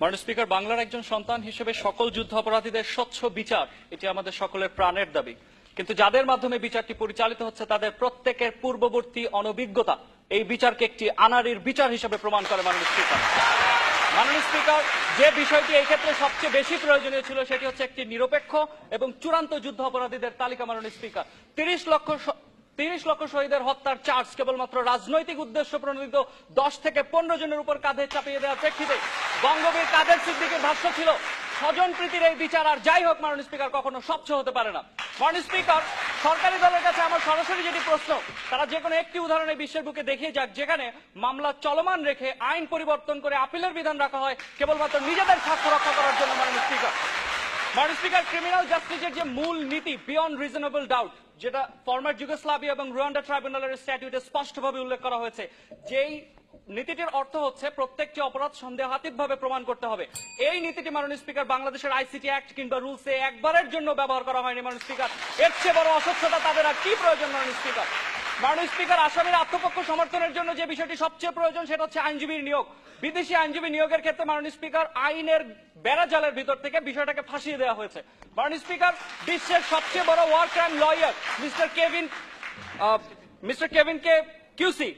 মাননীয় স্পিকার, বাংলার একজন সন্তান হিসেবে সকল যুদ্ধ অপরাধীদের স্বচ্ছ বিচার, এটি আমাদের সকলের প্রাণের দাবি। কিন্তু যাদের মাধ্যমে বিচারটি পরিচালিত হচ্ছে, তাদের প্রত্যেকের পূর্ববর্তী অনভিজ্ঞতা এই বিচারকে একটি আনারির বিচার হিসেবে প্রমাণ করে মাননীয় স্পিকার। মাননীয় স্পিকার, যে বিষয়টি এই ক্ষেত্রে সবচেয়ে বেশি প্রয়োজনীয় ছিল, সেটি হচ্ছে একটি নিরপেক্ষ এবং চূড়ান্ত যুদ্ধ অপরাধীদের তালিকা, মাননীয় স্পিকার। তিরিশ লক্ষ তিরিশ লক্ষ শহীদের হত্যার চার্জ কেবলমাত্র রাজনৈতিক উদ্দেশ্য প্রণোদিত দশ থেকে পনেরো জনের উপর কাঁধে চাপিয়ে দেওয়ার প্রেক্ষিতে বঙ্গবীর কাদের সিদ্দিকের ভাষ্য ছিল, স্বজন প্রীতির এই বিচার আর যাই হোক মাননীয় স্পিকার কখনো স্বচ্ছ হতে পারে না। মাননীয় স্পিকার, সরকারি দলের কাছে আমার সরাসরি যেটি প্রশ্ন, তারা যে কোনো একটি উদাহরণে বিশ্বের বুকে দেখিয়ে যাক, যেখানে মামলা চলমান রেখে আইন পরিবর্তন করে আপিলের বিধান রাখা হয় কেবলমাত্র নিজেদের স্বার্থ রক্ষা করার জন্য মাননীয় স্পিকার। মাননীয় স্পিকার ক্রিমিনাল জাস্টিসের যে মূল নীতি বিয়ন্ড রিজনেবল ডাউট যেটা ফর্মার যুগোস্লাভিয়া এবং রুয়ান্ডা ট্রাইব্যুনালের স্ট্যাটিউটে স্পষ্টভাবে উল্লেখ করা হয়েছে, যেই নীতিটির অর্থ হচ্ছে প্রত্যেকটি অপরাধ সন্দেহাতীতভাবে প্রমাণ করতে হবে। এই নীতিটি, মাননীয় স্পিকার, বাংলাদেশের আইসিটি অ্যাক্ট কিংবা রুলসে একবারের জন্য ব্যবহার করা হয়নি, মাননীয় স্পিকার। এর চেয়ে বড় অস্বচ্ছতা তাদের আর কি প্রয়োজন, মাননীয় স্পিকার? মাননীয় স্পিকার, আসামের আত্মপক্ষ সমর্থনের জন্য যে বিষয়টি সবচেয়ে প্রয়োজন সেটা হচ্ছে আইনজীবীর নিয়োগ। বিদেশি আইনজীবী নিয়োগের ক্ষেত্রে মাননীয় স্পিকার, আইনের বেড়াজালের ভিতর থেকে বিষয়টাকে ফাঁসিয়ে দেওয়া হয়েছে। মাননীয় স্পিকার, বিশ্বের সবচেয়ে বড় war crime lawyer mister Kevin mister Kevin কে কিউসি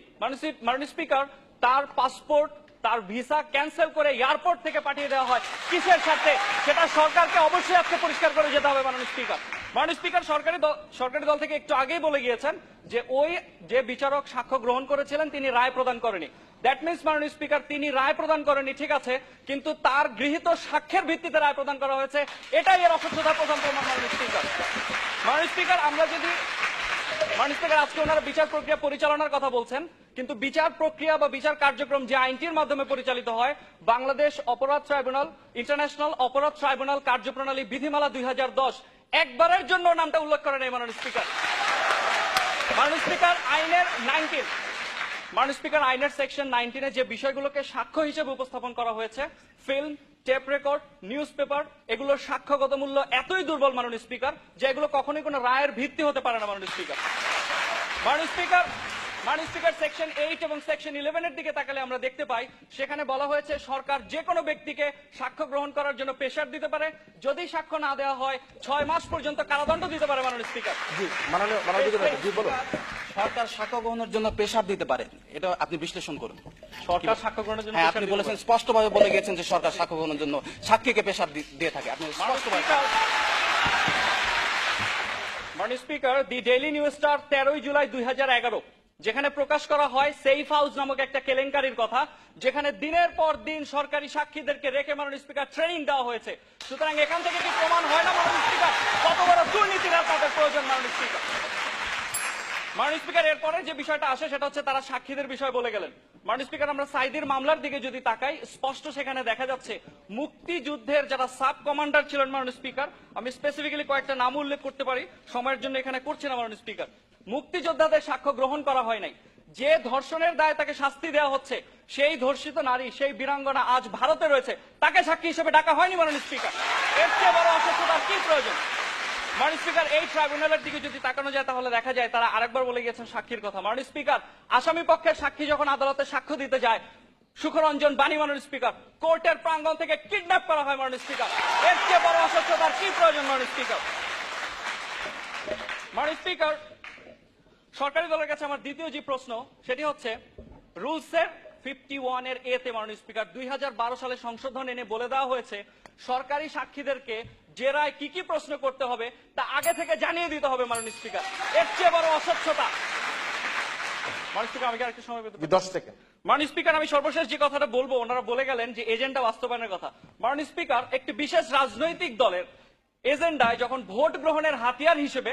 মাননীয় স্পিকার, তার পাসপোর্ট, তার ভিসা ক্যান্সেল করে এয়ারপোর্ট থেকে পাঠিয়ে দেওয়া হয়। কিসের স্বার্থে সেটা সরকারকে অবশ্যই আজকে পরিষ্কার করে যেতে হবে মাননীয় স্পিকার। মাননীয় স্পিকার, সরকারি সরকারি দল থেকে একটু আগেই বলে গিয়েছেন যে ওই যে বিচারক সাক্ষ্য গ্রহণ করেছিলেন, তিনি রায় প্রদান করেনি দ্যাট মিনস মাননীয় স্পিকার, তিনি রায় প্রদান করেনি ঠিক আছে, কিন্তু তার গৃহীত সাক্ষ্যের ভিত্তিতে রায় প্রদান করা হয়েছে। এটাই এর অসচ্ছতার প্রধান প্রমাণ মাননীয় স্পিকার। মাননীয় স্পিকার, আমরা যদি মাননীয় স্পিকার, আজকে ওনারা বিচার প্রক্রিয়া পরিচালনার কথা বলছেন, কিন্তু বিচার প্রক্রিয়া বা বিচার কার্যক্রম যে আইনটির মাধ্যমে পরিচালিত হয়, বাংলাদেশ অপরাধ ট্রাইব্যুনাল, ইন্টারন্যাশনাল অপরাধ ট্রাইব্যুনাল কার্যপ্রণালী বিধিমালা দুই হাজার দশ একবারের জন্য নামটা উল্লেখ করেন এই মাননীয় স্পিকার। মাননীয় স্পিকার, আইনের নাইনটিন, মাননীয় স্পিকার, আইনের সেকশন নাইনটিনে যে বিষয়গুলোকে সাক্ষ্য হিসেবে উপস্থাপন করা হয়েছে, film, tape record news paper এগুলোর সাক্ষ্যগত মূল্য এতই দুর্বল মাননীয় স্পিকার যে এগুলো কখনোই কোনো রায়ের ভিত্তি হতে পারে না মাননীয় স্পিকার। মাননীয় স্পিকার মাননীয় স্পিকার সেকশন এইট এবং সেকশন ইলেভেনের দিকে তাকালে আমরা দেখতে পাই সেখানে বলা হয়েছে সরকার যে কোনো ব্যক্তিকে সাক্ষ্য গ্রহণ করার জন্য প্রেশার দিতে পারে। যদি সাক্ষ্য না দেওয়া হয় ছয় মাস পর্যন্ত কারাদণ্ড দিতে পারে মাননীয় স্পিকার জি মাননীয় মাননীয় বিধায়ক, সরকার সাক্ষ্য গ্রহণের জন্য পেশাব দিতে পারে। এটা আপনি বিশ্লেষণ করুন। সরকার সাক্ষ্য গ্রহণের জন্য হ্যাঁ আপনি বলেছেন স্পষ্টভাবে বলে গেছেন যে সরকার সাক্ষ্য গ্রহণের জন্য সাক্ষীকে পেশাব দিয়ে থাকে। আপনি স্পষ্টভাবে মাননীয় speaker the daily news star তেরোই জুলাই দুই হাজার এগারো। যেখানে প্রকাশ করা হয় সেফ হাউস নামক একটা কেলেঙ্কারির কথা, যেখানে দিনের পর দিন সরকারি সাক্ষীদেরকে রেখে মাননীয় স্পিকার ট্রেনিং দেওয়া হয়েছে। সুতরাং এখান থেকে কি প্রমাণ হয় না মানুষ স্পিকার কত বড় দুর্নীতির তাদের প্রয়োজন মাননীয় স্পিকার মাননীয় স্পিকার, এরপরে যে বিষয়টা আসে সেটা হচ্ছে তারা সাক্ষীদের বিষয় বলে গেলেন। মাননীয় স্পিকার, আমরা মামলার দিকে যদি তাকাই, স্পষ্ট সেখানে দেখা যাচ্ছে মুক্তিযুদ্ধের যারা সাব কমান্ডার ছিলেন মাননীয় স্পিকার, আমি স্পেসিফিক্যালি কয়েকটা নাম উল্লেখ করতে পারি, সময়ের জন্য এখানে করছি না মাননীয় স্পিকার। মুক্তিযোদ্ধাদের সাক্ষ্য গ্রহণ করা হয় নাই। যে ধর্ষণের দায়ে তাকে শাস্তি দেওয়া হচ্ছে, সেই ধর্ষিত নারী, সেই বীরাঙ্গনা আজ ভারতে রয়েছে, তাকে সাক্ষী হিসেবে ডাকা হয়নি মাননীয় স্পিকার। এর চেয়ে বড় অসুস্থতার কি প্রয়োজন? মাননীয় স্পিকার এর সরকারি দলের কাছে আমার দ্বিতীয় যে প্রশ্ন, সেটি হচ্ছে, রুলসের ফিফটি ওয়ানের এতে মাননীয় স্পিকার, দুই হাজার বারো সালে সংশোধন এনে বলে দেওয়া হয়েছে সরকারি সাক্ষীদেরকে যে রায় কি কি প্রশ্ন করতে হবে তা আগে থেকে জানিয়ে দিতে হবে মাননীয় স্পিকার। এর চেয়ে বড় অস্বচ্ছতা। মাননীয় স্পিকার আমি কি আরেকটু সময় পেতে পারি? দশ সেকেন্ড। মাননীয় স্পিকার আমি সর্বশেষ যে কথাটা বলব ওনারা বলে গেলেন যে এজেন্ডা বাস্তবায়নের কথা। মাননীয় স্পিকার একটি বিশেষ রাজনৈতিক দলের এজেন্ডায় যখন ভোট গ্রহণের হাতিয়ার হিসেবে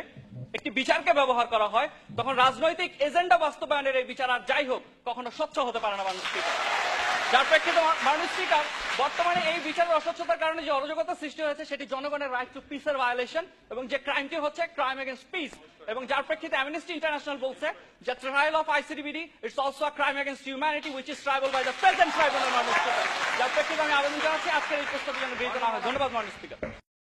একটি বিচারকে ব্যবহার করা হয় তখন রাজনৈতিক এজেন্ডা বাস্তবায়নের এই বিচার আর যাই হোক কখনো স্বচ্ছ হতে পারে না মাননীয় স্পিকার। যার প্রেক্ষিতে মা- স্পিকার বর্তমানে এই বিচারের অস্বচ্ছতার কারণে যে অরাজকতা সৃষ্টি হয়েছে, সেটি জনগণের রাইট টু পিসের ভায়োলেশন এবং যে ক্রাইমটি হচ্ছে ক্রাইম এগেন্স্ট পিস এবং যার প্রেক্ষিতে অ্যামনেস্টি ইন্টারন্যাশনাল বলছে যে trial of ICDBD it's also a crime against humanity which is triable by the present tribunal মানুষ যার প্রেক্ষিতে আমি আবেদন জানাচ্ছি, আজকের এই প্রস্তাবের জন্য গৃহীত না হয় ধন্যবাদ মানুষ স্পিকার